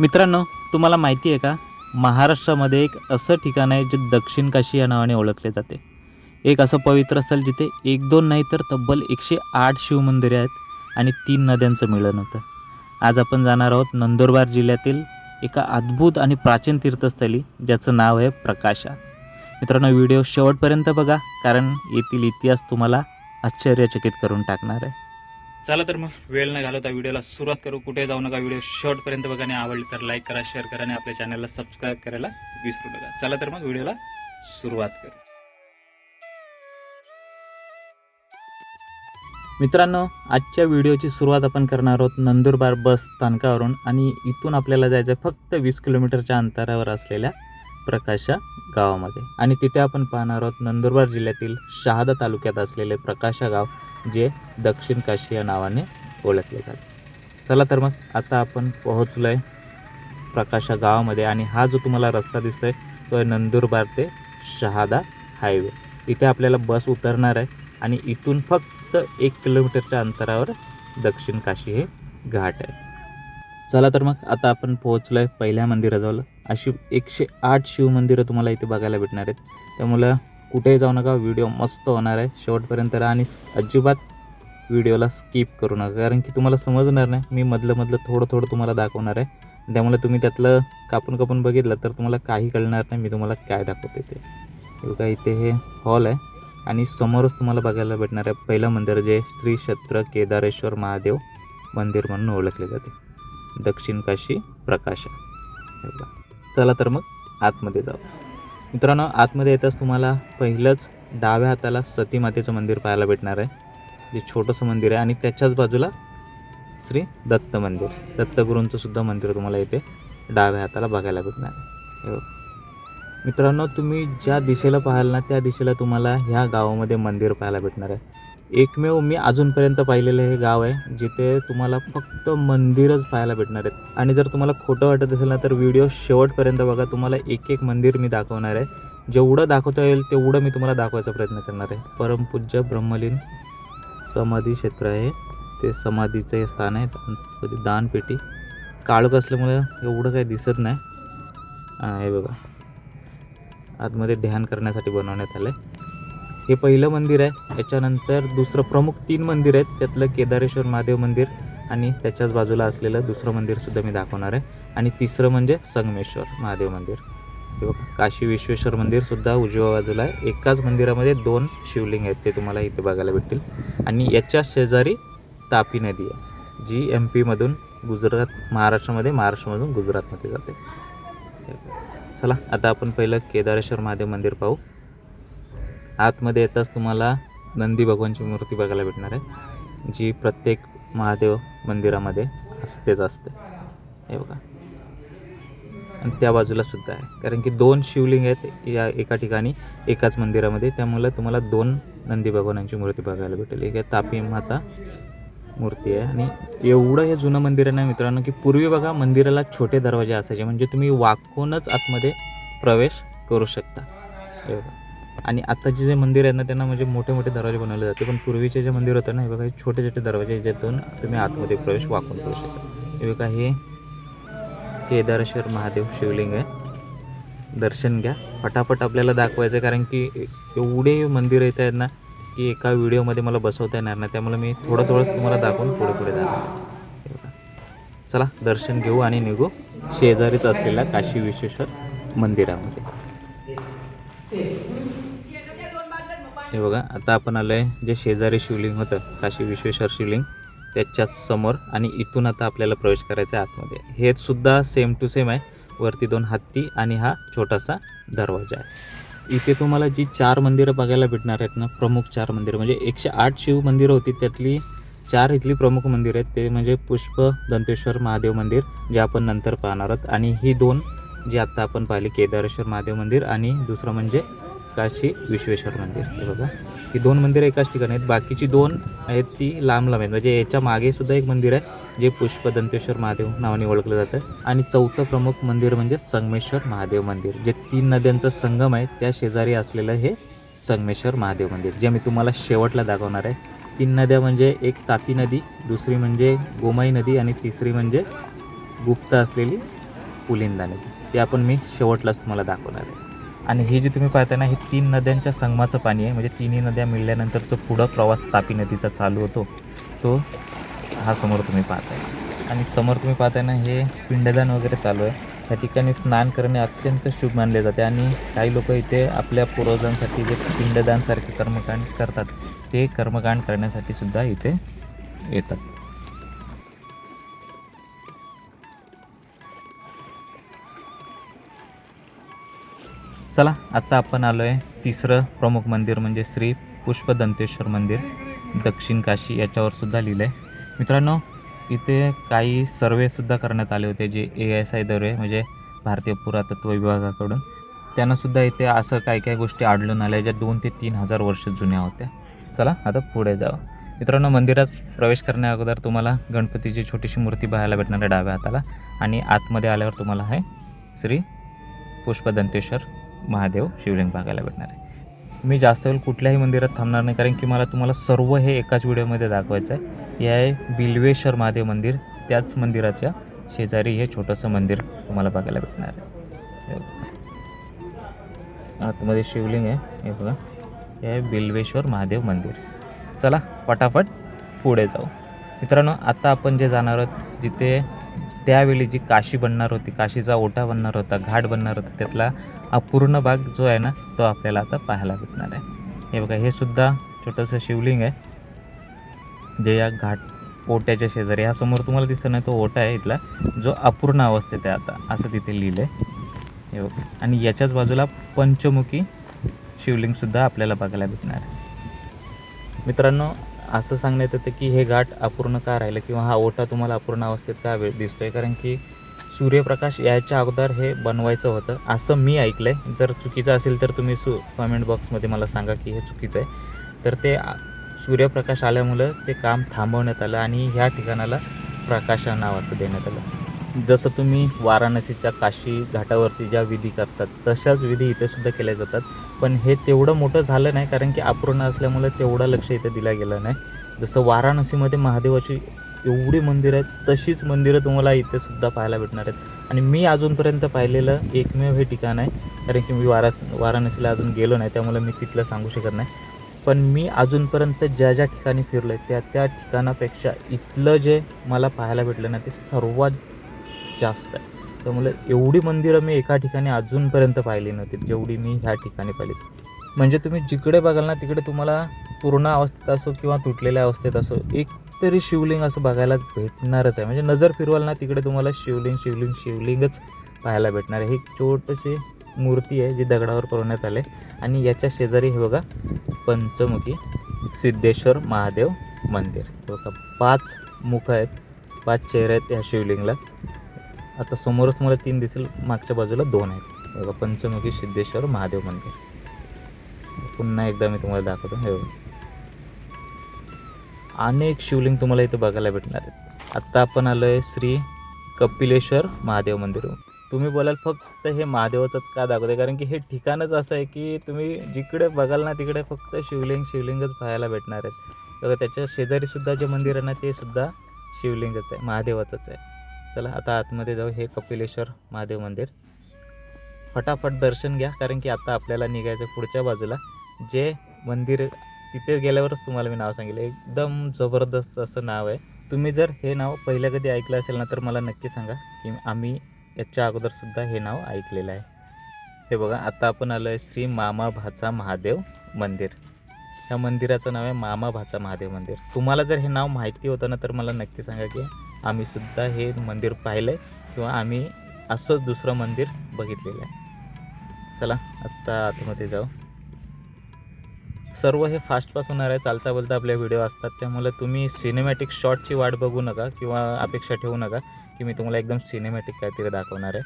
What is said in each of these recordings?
मित्रांनो तुम्हाला माहिती आहे का? महाराष्ट्रामध्ये एक असं ठिकाण आहे जे दक्षिण काशी या नावाने ओळखले जाते. एक असं पवित्र स्थळ जिथे एक दोन नाही तर तब्बल एकशे आठ शिवमंदिरे आहेत आणि तीन नद्यांचं मिळन होतं. आज आपण जाणार आहोत नंदुरबार जिल्ह्यातील एका अद्भुत आणि प्राचीन तीर्थस्थळी ज्याचं नाव आहे प्रकाशा. मित्रांनो व्हिडिओ शेवटपर्यंत बघा कारण येथील इतिहास तुम्हाला आश्चर्यचकित करून टाकणार आहे. चला तर मग वेळ न घालवता व्हिडिओला सुरुवात करू. कुठे जाऊ नका व्हिडिओ शेवटपर्यंत बघा. आणि आवडली तर लाईक करा शेअर करा आणि आपल्या चॅनलला सबस्क्राईब करायला विसरू नका. चला तर मग व्हिडिओला सुरुवात करू. मित्रांनो आजच्या व्हिडिओची सुरुवात आपण करणार आहोत नंदुरबार बस स्थानकावरून. आणि इथून आपल्याला जायचं आहे फक्त वीस किलोमीटरच्या अंतरावर असलेल्या प्रकाशा गावामध्ये आणि तिथे आपण पाहणार आहोत नंदुरबार जिल्ह्यातील शहादा तालुक्यात असलेले प्रकाशा गाव. जे दक्षिण काशी या नावाने ओळखले जाते. चला तर मग आता आपण पोहोचलो आहे प्रकाशा गावामध्ये आणि हा जो तुम्हाला रस्ता दिसतोय तो आहे नंदुरबार ते शहादा हायवे. इथे आपल्याला बस उतरणार आहे आणि इथून फक्त एक किलोमीटरच्या अंतरावर दक्षिण काशी हे घाट आहे. चला तर मग आता आपण पोहोचलो आहे पहिल्या मंदिराजवळ. अशी एकशे आठ शिवमंदिरं तुम्हाला इथे बघायला भेटणार आहेत. त्यामुळं कुठेही जाऊ नका व्हिडिओ मस्त होणार आहे. शेवटपर्यंत राहा आणि अजिबात व्हिडिओला स्किप करू नका. कारण की तुम्हाला समजणार नाही मी मधलं मधलं थोडं थोडं तुम्हाला दाखवणार आहे. त्यामुळे तुम्ही त्यातलं कापून कापून बघितलं तर तुम्हाला काही कळणार नाही मी तुम्हाला काय दाखवते ते. बघा इथे हे हॉल आहे आणि समोरच तुम्हाला बघायला भेटणार आहे पहिलं मंदिर जे श्री क्षेत्र केदारेश्वर महादेव मंदिर म्हणून ओळखले जाते. दक्षिण काशी प्रकाश चला तर मग आतमध्ये जाऊ. मित्रांनो आतमध्ये येताच तुम्हाला पहिलंच डाव्या हाताला सती मातेचं मंदिर पाहायला भेटणार आहे जे छोटंसं मंदिर आहे. आणि त्याच्याच बाजूला श्री दत्त मंदिर. दत्तगुरूंचं सुद्धा मंदिर तुम्हाला इथे डाव्या हाताला बघायला भेटणार आहे. हो. मित्रांनो तुम्ही ज्या दिशेला पाहाल ना त्या दिशेला तुम्हाला ह्या गावामध्ये मंदिर पाहायला भेटणार आहे. एकमेव मी अजूनपर्यंत पाहिलेलं हे गाव आहे जिथे तुम्हाला फक्त मंदिरच पाहायला भेटणार आहेत. आणि जर तुम्हाला खोटं वाटत असेल ना तर व्हिडिओ शेवटपर्यंत बघा. तुम्हाला एक एक मंदिर मी दाखवणार आहे. जेवढं दाखवता येईल तेवढं मी तुम्हाला दाखवायचा प्रयत्न करणार आहे. परमपूज्य ब्रह्मलीन समाधी क्षेत्र आहे. ते समाधीचं हे स्थान आहे. दानपेटी. काळोख असल्यामुळे एवढं काही दिसत नाही. हे बघा. आतमध्ये ध्यान करण्यासाठी बनवण्यात आलं आहे हे पहिलं मंदिर आहे. याच्यानंतर दुसरं प्रमुख तीन मंदिर आहेत. त्यातलं केदारेश्वर महादेव मंदिर आणि त्याच्याच बाजूला असलेलं दुसरं मंदिरसुद्धा मी दाखवणार आहे. आणि तिसरं म्हणजे संगमेश्वर महादेव मंदिर. हे बघा काशी विश्वेश्वर मंदिरसुद्धा उजव्या बाजूला आहे. एकाच मंदिरामध्ये दोन शिवलिंग आहेत ते तुम्हाला इथे बघायला भेटतील. आणि याच्या शेजारी तापी नदी आहे जी एम पीमधून गुजरात महाराष्ट्रामध्ये महाराष्ट्रामधून गुजरातमध्ये जाते. चला आता आपण पहिलं केदारेश्वर महादेव मंदिर पाहू. आतमध्ये येताच तुम्हाला नंदी भगवानची मूर्ती बघायला भेटणार आहे जी प्रत्येक महादेव मंदिरामध्ये असतेच असते. हे बघा. आणि त्या बाजूला सुद्धा आहे. कारण की दोन शिवलिंग आहेत या एका ठिकाणी एकाच मंदिरामध्ये. त्यामुळे तुम्हाला दोन नंदी भगवानांची मूर्ती बघायला भेटेल. एक आहे तापी माता मूर्ती आहे. आणि एवढं हे जुनं मंदिर आहे ना मित्रांनो की पूर्वी बघा मंदिराला छोटे दरवाजे असायचे. म्हणजे तुम्ही वाकूनच आतमध्ये प्रवेश करू शकता. एवढं आणि आत्ताचे जे मंदिर आहेत ना त्यांना म्हणजे मोठे मोठे दरवाजे बनवले जाते पण पूर्वीचे जे मंदिर होतं ना हे बघा हे छोटे छोटे दरवाजे ज्यातून तुम्ही आतमध्ये प्रवेश वाकून करू शकता. हे बघा हे केदारेश्वर महादेव शिवलिंग आहे. दर्शन घ्या. फटाफट आपल्याला दाखवायचं आहे कारण की एवढे मंदिर येत आहेत ना की एका व्हिडिओमध्ये मला बसवता येणार नाही. त्यामुळे मी थोडं थोडं तुम्हाला दाखवून पुढे पुढे जाणार चला दर्शन घेऊ आणि निघू. शेजारीच असलेल्या काशी विश्वेश्वर मंदिरामध्ये. हे बघा आता आपण आलो आहे जे शेजारी शिवलिंग होतं काशी विश्वेश्वर शिवलिंग त्याच्याच समोर आणि इथून आता आपल्याला प्रवेश करायचा आहे आतमध्ये. हे सुद्धा सेम टू सेम आहे. वरती दोन हत्ती आणि हा छोटासा दरवाजा आहे. इथे तुम्हाला जी चार मंदिरं बघायला भेटणार आहेत ना प्रमुख चार मंदिरं म्हणजे एकशे आठ शिव मंदिरं होती त्यातली चार इथली प्रमुख मंदिरं आहेत ते म्हणजे पुष्प दंतेश्वर महादेव मंदिर जे आपण नंतर पाहणार आहोत. आणि ही दोन जी आत्ता आपण पाहिली केदारेश्वर महादेव मंदिर आणि दुसरं म्हणजे काशी विश्वेश्वर मंदिर. हे बघा. ही दोन मंदिरं एकाच ठिकाणी आहेत. बाकीची दोन आहेत ती लांब लांब आहेत. म्हणजे याच्या मागे सुद्धा एक मंदिर आहे जे पुष्पदंतेश्वर महादेव नावाने ओळखलं जातं. आणि चौथं प्रमुख मंदिर म्हणजे संगमेश्वर महादेव मंदिर. जे तीन नद्यांचा संगम आहे त्या शेजारी असलेलं हे संगमेश्वर महादेव मंदिर. जे मी तुम्हाला शेवटला दाखवणार आहे. तीन नद्या म्हणजे एक तापी नदी दुसरी म्हणजे गोमाई नदी आणि तिसरी म्हणजे गुप्त असलेली पुलिंदा नदी. ते आपण मी शेवटलाच तुम्हाला दाखवणार आहे. आणि हे जे तुम्ही पाहता ना हे तीन नद्यांच्या संगमाचं पाणी आहे. म्हणजे तिन्ही नद्या मिळाल्यानंतरचा पुढं प्रवास तापी नदीचा चालू होतो. तो हा समोर तुम्ही पाहताय. आणि समोर तुम्ही पाहताय ना हे पिंडदान वगैरे चालू आहे. या ठिकाणी स्नान करणे अत्यंत शुभ मानले जाते आणि काही लोक इथे आपल्या पूर्वजांसाठी जे पिंडदानसारखे कर्मकांड करतात ते कर्मकांड करण्यासाठी सुद्धा इथे येतात. चला आत्ता आपण आलो आहे तिसरं प्रमुख मंदिर म्हणजे श्री पुष्पदंतेश्वर मंदिर. दक्षिण काशी याच्यावर सुद्धा लिहिलं आहे मित्रांनो इथे काही सर्वेसुद्धा करण्यात आले होते जे ए एस आयद्वारे म्हणजे भारतीय पुरातत्व विभागाकडून. त्यांनासुद्धा इथे असं काही काही गोष्टी आढळून आल्या ज्या दोन ते तीन हजार वर्ष जुन्या होत्या. चला आता पुढे जावं. मित्रांनो मंदिरात प्रवेश करण्या अगोदर तुम्हाला गणपतीची छोटीशी मूर्ती पाहायला भेटणार आहे डाव्या हाताला. आणि आतमध्ये आल्यावर तुम्हाला आहे श्री पुष्पदंतेश्वर महादेव शिवलिंग बघायला भेटणार आहे. मी जास्त वेळ कुठल्याही मंदिरात थांबणार नाही कारण की मला तुम्हाला सर्व हे एकाच व्हिडिओमध्ये दाखवायचं आहे हे आहे बिल्वेश्वर महादेव मंदिर. त्याच मंदिराच्या शेजारी हे छोटंसं मंदिर तुम्हाला बघायला भेटणार आहे. आतमध्ये शिवलिंग आहे. हे बघा. हे आहे बिल्वेश्वर महादेव मंदिर. चला पटापट पुढे जाऊ. मित्रांनो आता आपण जे जाणार आहोत जिथे त्यावेळी जी काशी बनणार होती काशीचा ओटा बनणार होता घाट बनणार होता त्यातला अपूर्ण भाग जो आहे ना तो आपल्याला आता पाहायला भेटणार आहे. हे बघा हे सुद्धा छोटंसं शिवलिंग आहे. जे या घाट ओट्याच्या शेजारी ह्या समोर तुम्हाला दिसत नाही तो ओटा आहे इथला. जो अपूर्ण अवस्थेत आहे आता असं तिथे लिहिलं आहे हे बघा आणि याच्याच बाजूला पंचमुखी शिवलिंगसुद्धा आपल्याला बघायला भेटणार आहे. मित्रांनो असं सांगण्यात येतं की हे घाट अपूर्ण का राहिलं किंवा हा ओटा तुम्हाला अपूर्ण अवस्थेत का वेळ दिसतोय? कारण की सूर्यप्रकाश याच्या अगोदर हे बनवायचं होतं. असं मी ऐकलं आहे जर चुकीचं असेल तर तुम्ही सु कमेंट बॉक्समध्ये मला सांगा की हे चुकीचं आहे. तर ते सूर्यप्रकाश आल्यामुळं ते काम थांबवण्यात आलं आणि ह्या ठिकाणाला प्रकाशा नाव असं देण्यात आलं. जसं तुम्ही वाराणसीच्या काशी घाटावरती ज्या विधी करतात तशाच विधी इथे सुद्धा केल्या जातात. पण हे तेवढं मोठं झालं नाही कारण की अपूर्ण असल्यामुळे तेवढं लक्ष इथे दिलं गेलं नाही. जसं वाराणसीमध्ये महादेवाची एवढी मंदिरं आहेत तशीच मंदिरं तुम्हाला इथे सुद्धा पाहायला भेटणार आहेत. आणि मी अजूनपर्यंत पाहिलेलं एकमेव हे ठिकाण आहे कारण की मी वारास वाराणसीला अजून गेलो नाही त्यामुळे मी तिथलं सांगू शकत नाही. पण मी अजूनपर्यंत ज्या ज्या ठिकाणी फिरलो आहे त्या त्या ठिकाणापेक्षा इथलं जे मला पाहायला भेटलं ना ते सर्वात जास्त आहे. तर मला एवढी मंदिरं मी एका ठिकाणी अजूनपर्यंत पाहिली नव्हती जेवढी मी ह्या ठिकाणी पाहिली. म्हणजे तुम्ही जिकडे बघाल ना तिकडे तुम्हाला पूर्ण अवस्थेत असो किंवा तुटलेल्या अवस्थेत असो एक तरी शिवलिंग असं बघायला भेटणारच आहे. म्हणजे नजर फिरवाल ना तिकडे तुम्हाला शिवलिंग शिवलिंग शिवलिंगच पाहायला भेटणार आहे. ही छोटीशी मूर्ती आहे जी दगडावर पुरवण्यात आले आणि याच्या शेजारी हे बघा पंचमुखी सिद्धेश्वर महादेव मंदिर. बघा पाच मुख आहेत पाच चेहरे आहेत या शिवलिंगला. आता समोरच मला तीन दिसेल मागच्या बाजूला दोन आहेत. बघा पंचमुखी सिद्धेश्वर महादेव मंदिर. पुन्हा एकदा मी तुम्हाला दाखवतो. हे अनेक शिवलिंग तुम्हाला इथे बघायला भेटणार आहेत. आत्ता आपण आलो आहे श्री कपिलेश्वर महादेव मंदिर. तुम्ही बोलाल फक्त हे महादेवाचंच का दाखवते कारण की हे ठिकाणच असं आहे की तुम्ही जिकडे बघाल ना तिकडे फक्त शिवलिंग शिवलिंगच पाहायला भेटणार आहेत. बघा त्याच्या शेजारीसुद्धा जे मंदिर आहे ना ते सुद्धा शिवलिंगच आहे महादेवाचंच आहे. चला आता आतमध्ये जाऊ. हे कपिलेश्वर महादेव मंदिर. फटाफट दर्शन घ्या कारण की आता आपल्याला निघायचं पुढच्या बाजूला. जे मंदिर तिथे गेल्यावरच तुम्हाला मी नाव सांगितलं एकदम जबरदस्त असं नाव आहे. तुम्ही जर हे नाव पहिल्या कधी ऐकलं असेल ना तर मला नक्की सांगा की आम्ही याच्या अगोदरसुद्धा हे नाव ऐकलेलं आहे. हे बघा आता आपण आलो आहे श्री मामा भाचा महादेव मंदिर. ह्या मंदिराचं नाव आहे मामा भाचा महादेव मंदिर. तुम्हाला जर हे नाव माहिती होतं ना तर मला नक्की सांगा की आम्ही सुद्धा हे मंदिर पाहिलं आहे किंवा आम्ही असंच दुसरं मंदिर बघितलेलं आहे. चला आत्ता आतमध्ये जाऊ. सर्व हे फास्टपास होणार आहे चालता बोलता आपले व्हिडिओ असतात. त्यामुळे तुम्ही सिनेमॅटिक शॉटची वाट बघू नका किंवा अपेक्षा ठेवू नका की मी तुम्हाला एकदम सिनेमॅटिक काहीतरी दाखवणार आहे.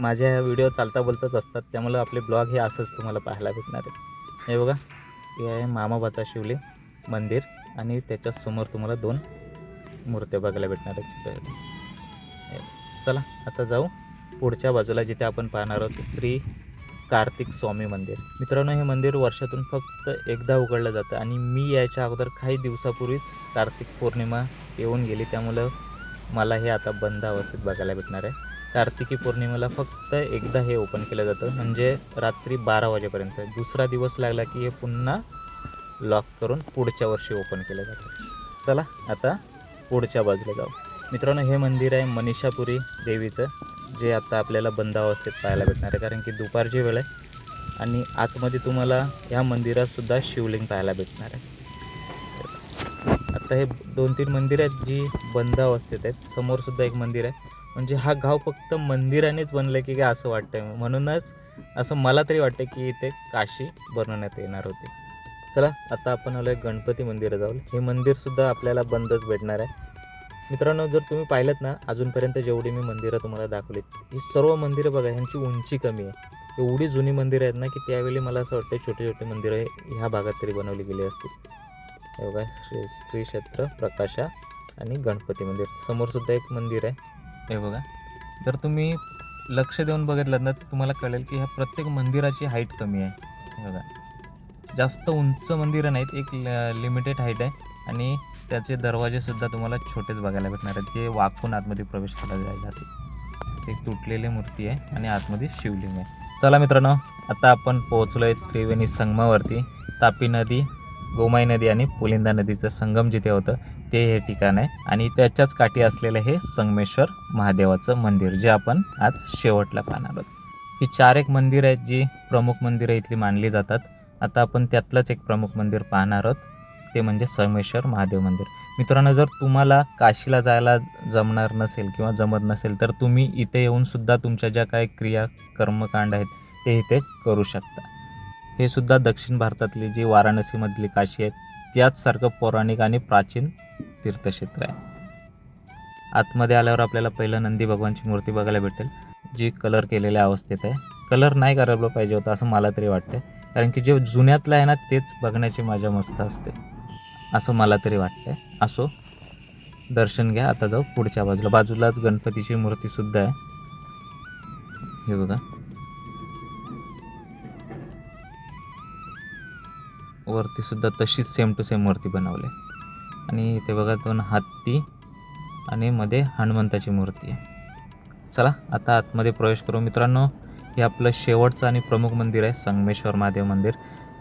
माझ्या ह्या व्हिडिओ चालता बोलताच असतात त्यामुळे आपले ब्लॉग हे असंच तुम्हाला पाहायला भेटणार आहे. हे बघा हे आहे मामाबाचा शिवले मंदिर आणि त्याच्यासमोर तुम्हाला दोन मूर्त्या बघायला भेटणार आहेत चला आता जाऊ. पुढच्या बाजूला जिथे आपण पाहणार आहोत श्री कार्तिक स्वामी मंदिर. मित्रांनो हे मंदिर वर्षातून फक्त एकदा उघडलं जातं आणि मी याच्या अगोदर काही दिवसापूर्वीच कार्तिक पौर्णिमा येऊन गेली. त्यामुळं मला हे आता बंद अवस्थेत बघायला भेटणार आहे. कार्तिकी पौर्णिमेला फक्त एकदा हे ओपन केलं जातं म्हणजे रात्री बारा वाजेपर्यंत. दुसरा दिवस लागला की हे पुन्हा लॉक करून पुढच्या वर्षी ओपन केलं जातं. चला आता पुढच्या बाजूला जाऊ. मित्रांनो हे मंदिर आहे मनीषापुरी देवीचं जे आता आपल्याला बंदावस्थेत पाहायला भेटणार आहे कारण की दुपारची वेळ आहे. आणि आतमध्ये तुम्हाला ह्या मंदिरातसुद्धा शिवलिंग पाहायला भेटणार आहे. आता हे दोन तीन मंदिर आहेत जी बंद अवस्थेत आहेत. समोरसुद्धा एक मंदिर आहे. म्हणजे हा गाव फक्त मंदिरानेच बनलं की काय असं वाटतं म्हणूनच असं मला तरी वाटतं की इथे काशी बनवण्यात येणार होती. चला आता आपण आलो गणपती मंदिरात जाऊ हे मंदिरसुद्धा आपल्याला बंदच भेटणार आहे. मित्रांनो जर तुम्ही पाहिलं ना अजूनपर्यंत जेवढी मी मंदिरं तुम्हाला दाखवलीत ही सर्व मंदिरं बघा ह्यांची उंची कमी आहे. एवढी जुनी मंदिरं आहेत ना की त्यावेळी मला असं वाटतं छोटे छोटे मंदिरं ह्या भागात तरी बनवली गेली असतील हे बघा श्री श्री क्षेत्र प्रकाशा आणि गणपती मंदिर. समोरसुद्धा एक मंदिर आहे. हे बघा. जर तुम्ही लक्ष देऊन बघितलं ना तर तुम्हाला कळेल की ह्या प्रत्येक मंदिराची हाईट कमी आहे. हे बघा. जास्त उंच मंदिरं नाहीत एक लिमिटेड हाईट आहे. आणि त्याचे दरवाजेसुद्धा तुम्हाला छोटेच बघायला भेटणार आहेत. जे वाकून आतमध्ये प्रवेश केला जाईल असेल एक तुटलेली मूर्ती आहे आणि आतमध्ये शिवलिंग आहे. चला मित्रांनो आता आपण पोहोचलो आहे त्रिवेणी संगमावरती. तापी नदी गोमाई नदी आणि पुलिंदा नदीचं संगम जिथे होतं ते हे ठिकाण आहे. आणि त्याच्याच काठी असलेलं हे संगमेश्वर महादेवाचं मंदिर जे आपण आज शेवटला पाहणार आहोत. ही चार एक मंदिर आहेत जी प्रमुख मंदिरं इथली मानली जातात. आता आपण त्यातलंच एक प्रमुख मंदिर पाहणार आहोत. ते म्हणजे संगमेश्वर महादेव मंदिर. मित्रांनो जर तुम्हाला काशीला जायला जमणार नसेल किंवा जमत नसेल तर तुम्ही इथे येऊन सुद्धा तुमच्या ज्या काही क्रिया कर्मकांड आहेत ते इथे करू शकता. हे सुद्धा दक्षिण भारतातली जी वाराणसीमधली काशी आहे त्याचसारखं पौराणिक आणि प्राचीन तीर्थक्षेत्र आहे. आतमध्ये आल्यावर आपल्याला पहिलं नंदी भगवानची मूर्ती बघायला भेटेल जी कलर केलेल्या अवस्थेत आहे. कलर नाही करायला पाहिजे होता असं मला तरी वाटतं कारण की जे जुन्यातलं आहे ना तेच बघण्याची मजा मस्त असते. असं मला तरी वाटतंय. असो दर्शन घ्या आता जाऊ पुढच्या बाजूला. बाजूलाच गणपतीची मूर्तीसुद्धा आहे. हे बघा. वरती सुद्धा तशीच सेम टू सेम मूर्ती बनवली आणि इथे बघा दोन हत्ती आणि मध्ये हनुमंताची मूर्ती आहे. चला आता आतमध्ये प्रवेश करू मित्रांनो. हे आपलं शेवटचं आणि प्रमुख मंदिर आहे संगमेश्वर महादेव मंदिर.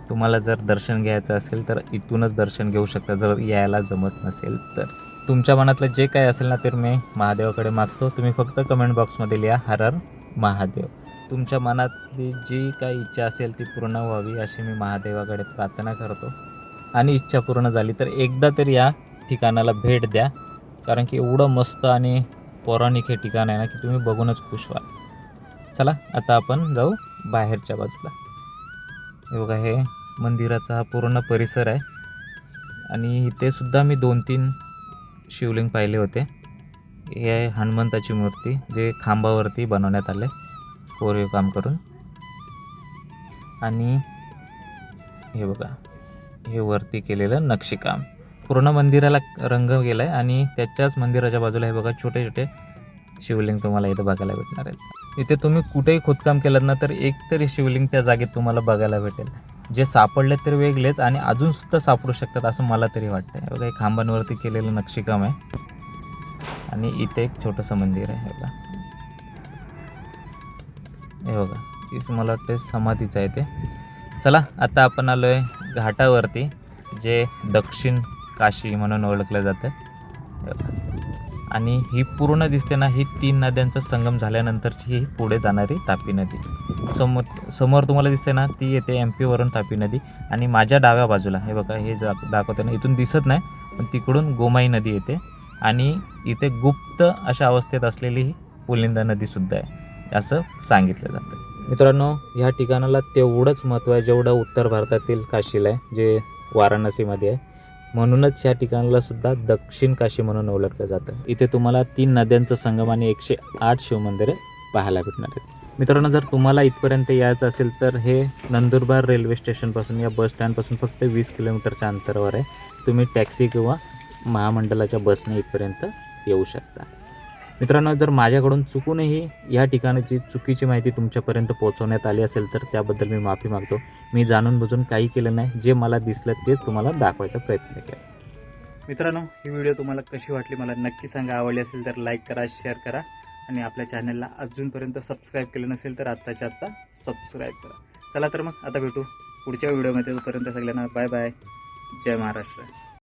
तुम्हाला जर दर्शन घ्यायचं असेल तर इथूनच दर्शन घेऊ शकता जर यायला जमत नसेल तर. तुमच्या मनातलं जे काही असेल ना ते मी महादेवाकडे मागतो. तुम्ही फक्त कमेंट बॉक्समध्ये लिहा हर हर महादेव. तुमच्या मनातली जी काही इच्छा असेल ती पूर्ण व्हावी अशी मी महादेवाकडे प्रार्थना करतो. आणि इच्छा पूर्ण झाली तर एकदा तरी या ठिकाणाला भेट द्या. कारण की एवढं मस्त आणि पौराणिक हे ठिकाण आहे ना की तुम्ही बघूनच खुश व्हाल. चला आता आपण जाऊ बाहेरच्या बाजूला. हे बघा हे मंदिराचा हा पूर्ण परिसर आहे. आणि इथे सुद्धा मी दोन तीन शिवलिंग पाहिले होते. हे आहे हनुमंताची मूर्ती जे खांबावरती बनवण्यात आले कोरीव काम करून. आणि हे बघा हे वरती केलेलं नक्षीकाम. पूर्ण मंदिराला रंग गेला आहे आणि त्याच्याच मंदिराच्या बाजूला हे बघा छोटे छोटे शिवलिंग तुम्हाला इथं बघायला भेटणार आहेत. इथे तुम्ही कुठेही खोदकाम केलं ना तर एक तरी शिवलिंग त्या जागेत तुम्हाला बघायला भेटेल. जे सापडले तर वेगळेच आणि अजून सुद्धा सापडू शकतात असं मला तरी वाटतं आहे बघा हे खांबांवरती केलेलं नक्षीकाम आहे. आणि इथे एक छोटंसं मंदिर आहे बघा. हे बघा तीच मला वाटतं समाधीचं आहे ते. चला आता आपण आलो आहे घाटावरती जे दक्षिण काशी म्हणून ओळखलं जातं. बघा. आणि ही पूर्ण दिसते ना ही तीन नद्यांचा संगम झाल्यानंतरची ही पुढे जाणारी तापी नदी. समोर समोर तुम्हाला दिसते ना ती येते एम पीवरून तापी नदी आणि माझ्या डाव्या बाजूला. हे बघा हे जा दाखवते ना इथून दिसत नाही पण तिकडून गोमाई नदी येते आणि इथे गुप्त अशा अवस्थेत असलेली ही पुलिंदा नदीसुद्धा आहे असं सांगितलं जातं. मित्रांनो ह्या ठिकाणाला तेवढंच महत्त्व आहे जेवढं उत्तर भारतातील काशीला आहे जे वाराणसीमध्ये आहे. म्हणूनच या ठिकाणाला सुद्धा दक्षिण काशी म्हणून ओळखलं जातं. इथे तुम्हाला तीन नद्यांचं संगम आणि एकशे आठ शिवमंदिरे पाहायला भेटणार आहेत. मित्रांनो जर तुम्हाला इथपर्यंत यायचं असेल तर हे नंदुरबार रेल्वे स्टेशनपासून या बस स्टँडपासून फक्त वीस किलोमीटरच्या अंतरावर आहे. तुम्ही टॅक्सी किंवा महामंडळाच्या बसने इथपर्यंत येऊ शकता. मित्रांनो जर माझ्याकडून चुकूनही या ठिकाणाची चुकीची माहिती तुमच्यापर्यंत पोहोचवण्यात आली असेल तर त्याबद्दल मी माफी मागतो. मी जाणून बुजून काही केलं नाही. जे मला दिसलं तेच तुम्हाला दाखवायचा प्रयत्न केला. मित्रांनो ही व्हिडिओ तुम्हाला कशी वाटली मला नक्की सांगा. आवडली असेल तर लाईक करा शेअर करा आणि आपल्या चॅनलला अजूनपर्यंत सबस्क्राईब केलं नसेल तर आत्ताच्या आत्ता सबस्क्राईब करा. चला तर मग आता भेटू पुढच्या व्हिडिओमध्ये तोपर्यंत सगळ्यांना बाय बाय जय महाराष्ट्र.